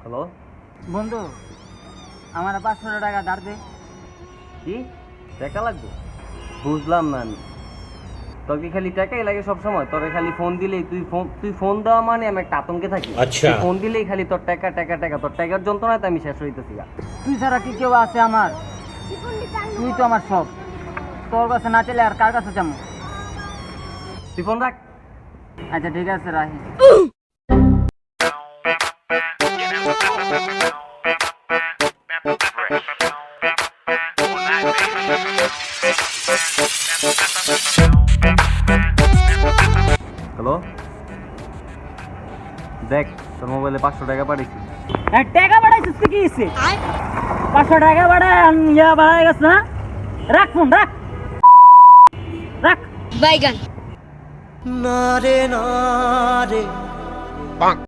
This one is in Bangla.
হ্যালো বন্ধু আমার পাঁচশো টাকা ধার দে। কি? টাকা লাগবে? বুঝলাম না আমি। তোর কি খালি টাকাই লাগে সব সময় তোরে খালি ফোন দিলেই তুই ফোন তুই ফোন দেওয়া মানে আমি একটা আতঙ্কে থাকি। আচ্ছা। তুই ফোন দিলেই খালি তোর টাকা টাকা টাকা। তোর টাকার যন্ত্রণাতে আমি শেষ হইতেছি তুই ছাড়া কি কেউ আছে আমার? তুই তো আমার সব। তোর কাছে না চলে আর কার কাছে যাব? তুই ফোন রাখ আচ্ছা ঠিক আছে রাহি হ্যালো দেখ তোর মোবাইলে পাঁচশো টাকা পাঠিয়েছি টাকা বাড়াইছিস তুই কি হইছে? পাঁচশো টাকা বাড়ায় আর ইয়া বাড়ায় গেছে না রাখ ফোন রাখ রাখ বাইগান না রে না